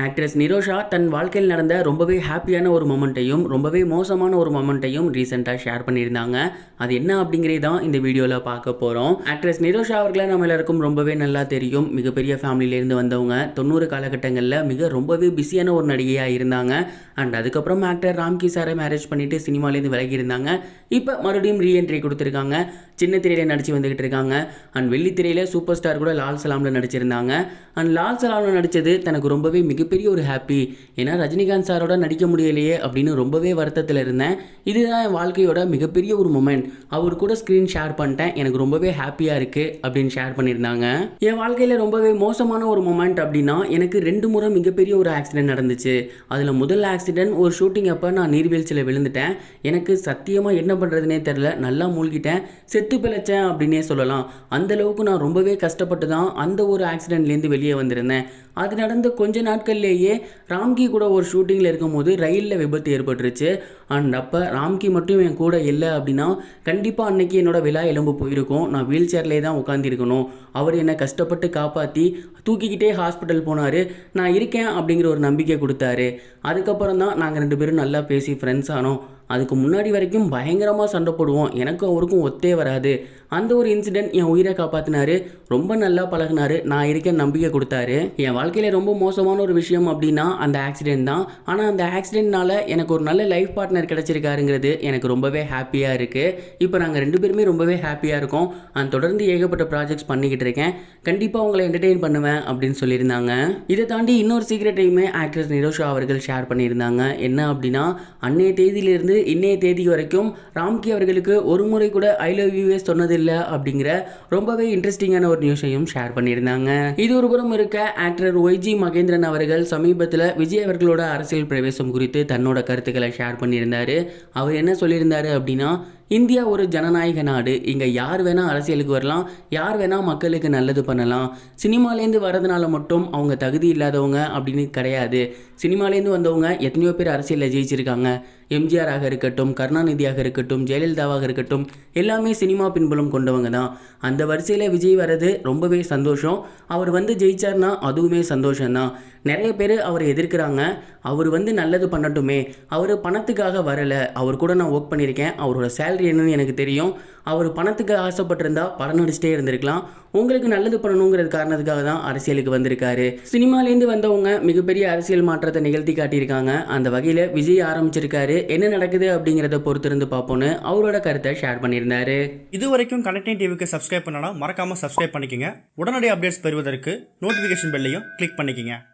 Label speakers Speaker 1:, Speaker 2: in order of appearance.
Speaker 1: Actress Nirosha தன் வாழ்க்கையில் நடந்த ரொம்பவே ஹாப்பியான ஒரு மொமெண்ட்டையும் ரொம்பவே மோசமான ஒரு மொமெண்ட்டையும் ரீசெண்டாக ஷேர் பண்ணியிருந்தாங்க. அது என்ன அப்படிங்கிறது தான் இந்த வீடியோவில் பார்க்க போகிறோம் ஆக்ட்ரஸ் நிரோஷா அவர்களை நம்ம எல்லாருக்கும் ரொம்பவே நல்லா தெரியும். மிகப்பெரிய ஃபேமிலியிலேருந்து வந்தவங்க. தொண்ணூறு காலகட்டங்களில் மிக ரொம்பவே பிஸியான ஒரு நடிகையாக இருந்தாங்க. அண்ட் அதுக்கப்புறம் ஆக்டர் ராம்கி சாரை மேரேஜ் பண்ணிவிட்டு சினிமாலேருந்து விலகி இருந்தாங்க. இப்போ மறுபடியும் ரீஎன்ட்ரி கொடுத்துருக்காங்க. சின்ன திரையில் நடித்து வந்துக்கிட்டு இருக்காங்க. அண்ட் வெள்ளித்திரையில் சூப்பர் ஸ்டார் கூட லால் சலாமில் நடிச்சிருந்தாங்க. அண்ட் லால் சலாமில் நடித்தது தனக்கு ரொம்பவே மிக மிகப்பெரிய ஒரு ஹாப்பி ஏன்னா ரஜினிகாந்த் சாரோட நடிக்க முடியலையே அப்படின்னு ரொம்பவே வருத்தத்தில் இருந்தேன். இதுதான் என் வாழ்க்கையோட மிகப்பெரிய ஒரு மொமெண்ட் அவர் கூட ஸ்க்ரீன் ஷேர் பண்ணிட்டேன். எனக்கு ரொம்பவே ஹாப்பியாக இருக்குது அப்படின்னு ஷேர் பண்ணியிருந்தாங்க. என் வாழ்க்கையில் ரொம்பவே மோசமான ஒரு மொமெண்ட் அப்படின்னா எனக்கு ரெண்டு முறை மிகப்பெரிய ஒரு ஆக்சிடென்ட் நடந்துச்சு. அதில் முதல் ஆக்சிடென்ட் ஒரு ஷூட்டிங் அப்போ நான் நீர்வீழ்ச்சியில் விழுந்துட்டேன். எனக்கு சத்தியமாக என்ன பண்ணுறதுனே தெரில நல்லா மூழ்கிட்டேன். செத்து பிழைச்சேன் அப்படின்னே சொல்லலாம். அந்தளவுக்கு நான் ரொம்பவே கஷ்டப்பட்டு தான் அந்த ஒரு ஆக்சிடென்ட்லேருந்து வெளியே வந்திருந்தேன். அது நடந்த கொஞ்ச நாட்கள் பக்கத்துலேயே ராம்கி கூட ஒரு ஷூட்டிங்கில் இருக்கும்போது ரயிலில் விபத்து ஏற்பட்டுருச்சு. அண்ட் அப்போ ராம்கி மட்டும் என் கூட இல்லை அப்படின்னா கண்டிப்பாக அன்னைக்கு என்னோட விழா எலும்பு போயிருக்கும். நான் வீல் சேர்லேயே தான் உட்காந்துருக்கணும் அவர் என்னை கஷ்டப்பட்டு காப்பாற்றி தூக்கிக்கிட்டே ஹாஸ்பிட்டல் போனார். நான் இருக்கேன் அப்படிங்கிற ஒரு நம்பிக்கை கொடுத்தாரு. அதுக்கப்புறம் தான் நாங்கள் ரெண்டு பேரும் நல்லா பேசி ஃப்ரெண்ட்ஸ் ஆனோம். அதுக்கு முன்னாடி வரைக்கும் பயங்கரமாக சண்டை போடுவோம். எனக்கும் அவருக்கும் ஒத்தே வராது. அந்த ஒரு இன்சிடென்ட் என் உயிரை காப்பாற்றினாரு ரொம்ப நல்லா பழகுனாரு. நான் இருக்க நம்பிக்கை கொடுத்தாரு. என் வாழ்க்கையில் ரொம்ப மோசமான ஒரு விஷயம் அப்படின்னா அந்த ஆக்சிடென்ட் தான். ஆனால் அந்த ஆக்சிடென்ட்னால எனக்கு ஒரு நல்ல லைஃப் பார்ட்னர் கிடச்சிருக்காருங்கிறது எனக்கு ரொம்பவே ஹாப்பியாக இருக்குது இப்போ நாங்கள் ரெண்டு பேருமே ரொம்பவே ஹாப்பியாக இருக்கோம். அண்ட் தொடர்ந்து ஏகப்பட்ட ப்ராஜெக்ட்ஸ் பண்ணிக்கிட்டு இருக்கேன். கண்டிப்பாக உங்களை என்டர்டெயின் பண்ணுவேன் அப்படின்னு சொல்லியிருந்தாங்க. இதை தாண்டி இன்னொரு சீக்ரெட்டையுமே ஆக்ட்ரஸ் நிரோஷா அவர்கள் ஷேர் பண்ணியிருந்தாங்க. என்ன அப்படின்னா அன்னைய தேதியிலிருந்து இன்னைய தேதி வரைக்கும் ராம்கி அவர்களுக்கு ஒரு முறை கூட ஐ லவ் யூவே சொன்னதில்லை அப்படிங்கிற ரொம்பவே இன்ட்ரெஸ்டிங்கான ஒரு நியூஸையும் ஷேர் பண்ணியிருந்தாங்க. இது ஒரு புறம் இருக்க ஆக்டர் ஒய்ஜி மகேந்திரன் அவர்கள் சமீபத்தில் விஜய் அவர்களோட அரசியல் பிரவேசம் குறித்து தன்னோட கருத்துக்களை ஷேர் பண்ணியிருந்தார். அவர் என்ன சொல்லியிருந்தார் அப்படின்னா இந்தியா ஒரு ஜனநாயக நாடு. இங்கே யார் வேணால் அரசியலுக்கு வரலாம் யார் வேணால் மக்களுக்கு நல்லது பண்ணலாம். சினிமாலேருந்து வரதுனால மட்டும் அவங்க தகுதி இல்லாதவங்க அப்படின்னு கிடையாது. சினிமாலேருந்து வந்தவங்க எத்தனையோ பேர் அரசியலில் ஜெயிச்சிருக்காங்க. எம்ஜிஆராக இருக்கட்டும் கருணாநிதியாக இருக்கட்டும் ஜெயலலிதாவாக இருக்கட்டும் எல்லாமே சினிமா பின்புலம் கொண்டவங்க தான். அந்த வரிசையில் விஜய் வர்றது ரொம்பவே சந்தோஷம். அவர் வந்து ஜெயிச்சார்னா அதுவுமே சந்தோஷம்தான். நிறைய பேர் அவரை எதிர்க்கிறாங்க. அவர் வந்து நல்லது பண்ணட்டுமே. அவர் பணத்துக்காக வரலை. அவர் கூட நான் ஒர்க் பண்ணியிருக்கேன். அவரோட சேலரி என்னன்னு எனக்கு தெரியும். அவர் பணத்துக்கு ஆசைப்பட்டிருந்தா படம் நடிச்சிட்டே இருந்திருக்கலாம். உங்களுக்கு நல்லது பண்ணணுங்கிறது காரணத்துக்காக தான் அரசியலுக்கு வந்திருக்காரு. சினிமாலேருந்து வந்தவங்க மிகப்பெரிய அரசியல் மாற்றத்தை நிகழ்த்தி காட்டியிருக்காங்க. அந்த வகையில் விஜய் ஆரம்பிச்சிருக்காரு. என்ன நடக்குது அப்படிங்கிறத பொறுத்திருந்து பார்ப்போன்னு அவரோட கருத்தை ஷேர் பண்ணியிருந்தாரு.
Speaker 2: இது வரைக்கும் கனெக்டிங் டிவிக்கு சப்ஸ்கிரைப் பண்ணனா மறக்காம சப்ஸ்கிரைப் பண்ணிக்கோங்க. உடனடி அப்டேட்ஸ் பெறுவதற்கு நோட்டிஃபிகேஷன் பெல்லையும் கிளிக் பண்ணிக்கோங்க.